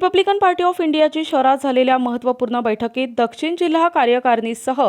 Republican party of इंडियाची शहरात झालेल्या महत्त्वपूर्ण बैठकीत दक्षिण जिल्हा कार्यकारिणीसह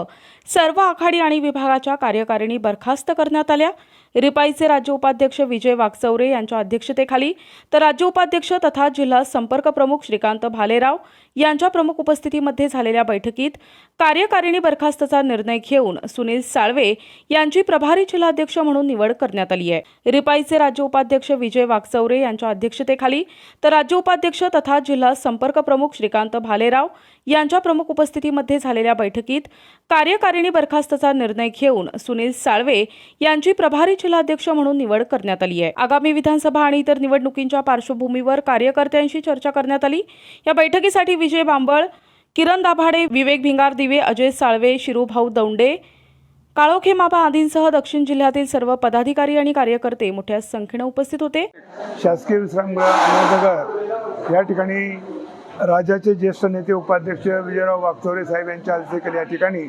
सर्व आघाडी आणि विभागाच्या कार्यकारिणी बरखास्त करण्यात आल्या. रिपाईचे राज्य उपाध्यक्ष विजय वागचौरे यांच्या अध्यक्षतेखाली तर राज्य उपाध्यक्ष तथा जिल्हा संपर्क प्रमुख श्रीकांत भालेराव यांच्या प्रमुख उपस्थितीमध्ये झालेल्या बैठकीत कार्यकारिणी बरखास्तचा निर्णय घेऊन सुनील साळवे यांची प्रभारी जिल्हाध्यक्ष म्हणून निवड करण्यात आली आहे. रिपाईचे राज्य उपाध्यक्ष विजय वागचौरे यांच्या अध्यक्षतेखाली तर राज्य उपाध्यक्ष तथा जिल्हा संपर्क प्रमुख श्रीकांत भालेराव यांच्या प्रमुख उपस्थितीमध्ये झालेल्या बैठकीत कार्यकारिणी बरखास्तचा निर्णय घेऊन सुनील साळवे यांची प्रभारी जिल्हाध्यक्ष म्हणून निवड करण्यात आली आहे. आगामी विधानसभा आणि इतर निवडणुकींच्या पार्श्वभूमीवर कार्यकर्त्यांशी चर्चा करण्यात आली. या बैठकीसाठी विजय बांबळ किरण दाभाडे विवेक भिंगार दिवे अजय साळवे शिरूभाऊ दौंडे काळोखे माबा आदींसह दक्षिण जिल्ह्यातील सर्व पदाधिकारी आणि कार्यकर्ते मोठ्या संख्येनं उपस्थित होते. शासकीय विश्रामगृह या ठिकाणी राज्याचे ज्येष्ठ नेते उपाध्यक्ष विजयराव वागचौरे साहेब यांच्या अध्यक्षतेखाली या ठिकाणी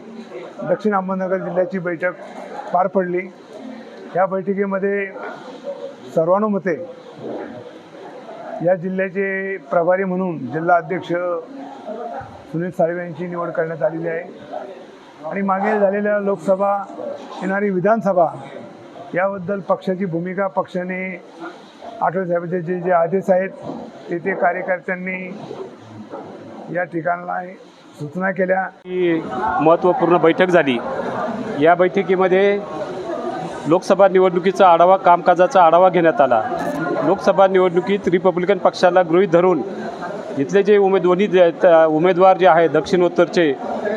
दक्षिण अहमदनगर जिल्ह्याची बैठक पार पडली. या बैठकीमध्ये सर्वानुमते या जिल्ह्याचे प्रभारी म्हणून जिल्हा अध्यक्ष सुनील साळवे यांची निवड करण्यात आलेली आहे. आणि मागे झालेल्या लोकसभा येणारी विधानसभा याबद्दल पक्षाची भूमिका पक्षाने आठवले साहेबांचे जे जे आदेश आहेत ते ते कार्यकर्त्यांनी या ठिकाणला सूचना केल्या. ही महत्त्वपूर्ण बैठक झाली. या बैठकीमध्ये लोकसभा निवडणुकीचा आढावा कामकाजाचा आढावा घेण्यात आला. लोकसभा निवडणुकीत रिपब्लिकन पक्षाला गृहीत धरून इथले जे उमेद दोन्ही जे आहेत, उमेदवार जे आहे दक्षिणोत्तरचे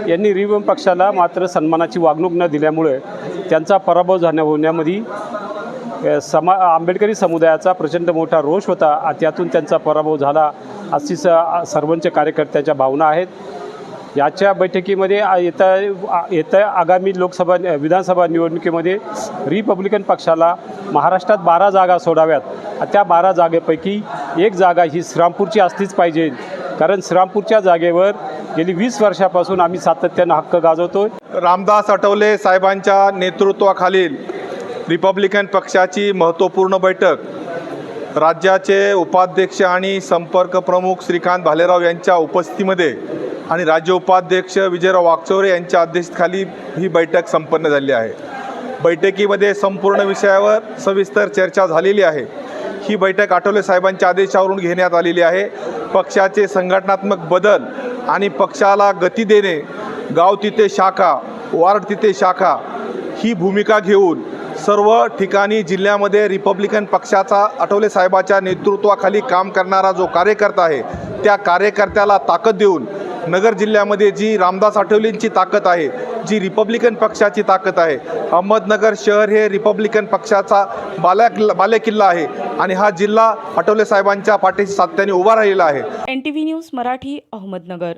यांनी रिपब्लिकन पक्षाला मात्र सन्मानाची वागणूक न दिल्यामुळे त्यांचा पराभव झाल्या होण्यामध्ये समा आंबेडकरी समुदायाचा प्रचंड मोठा रोष होता. त्यातून त्यांचा पराभव झाला. अशी स सर्वांच्या कार्यकर्त्याच्या भावना आहेत. याच्या बैठकीमध्ये येत्या येत्या आगामी लोकसभा विधानसभा निवडणुकीमध्ये रिपब्लिकन पक्षाला महाराष्ट्रात बारा जागा सोडाव्यात. त्या बारा जागेपैकी एक जागा ही श्रीरामपूरची असलीच पाहिजे. कारण श्रीरामपूरच्या जागेवर गेली वीस वर्षापासून आम्ही सातत्यानं हक्क गाजवतो रामदास आठवले साहेबांच्या नेतृत्वाखालील रिपब्लिकन पक्षाची महत्त्वपूर्ण बैठक राज्याचे उपाध्यक्ष आणि संपर्क प्रमुख श्रीकांत भालेराव यांच्या उपस्थितीमध्ये आणि राज्य उपाध्यक्ष विजयराव वागचौरे यांच्या अध्यक्षतेखाली ही बैठक संपन्न झाली आहे. बैठकीमध्ये संपूर्ण विषयावर सविस्तर चर्चा झालेली आहे. ही बैठक आठवले साहेबांच्या आदेशावरून घेण्यात आलेली आहे. पक्षाचे संघटनात्मक बदल आणि पक्षाला गती देणे गाव तिथे शाखा वार्ड तिथे शाखा ही भूमिका घेऊन सर्व ठिकाणी जिल्ह्यामध्ये रिपब्लिकन पक्षाचा आठवले साहेबाच्या नेतृत्वाखाली काम करणारा जो कार्यकर्ता आहे त्या कार्यकर्त्याला ताकद देऊन नगर जिल्ह्यामध्ये जी रामदास आठवलेंची ताकद आहे जी रिपब्लिकन पक्षाची ताकद आहे अहमदनगर शहर हे रिपब्लिकन पक्षाचा बाल्या बालेकिल्ला आहे आणि हा जिल्हा आठवले साहेबांच्या पाठीशी सातत्याने उभा राहिलेला आहे. N T V news Marathi Ahmednagar.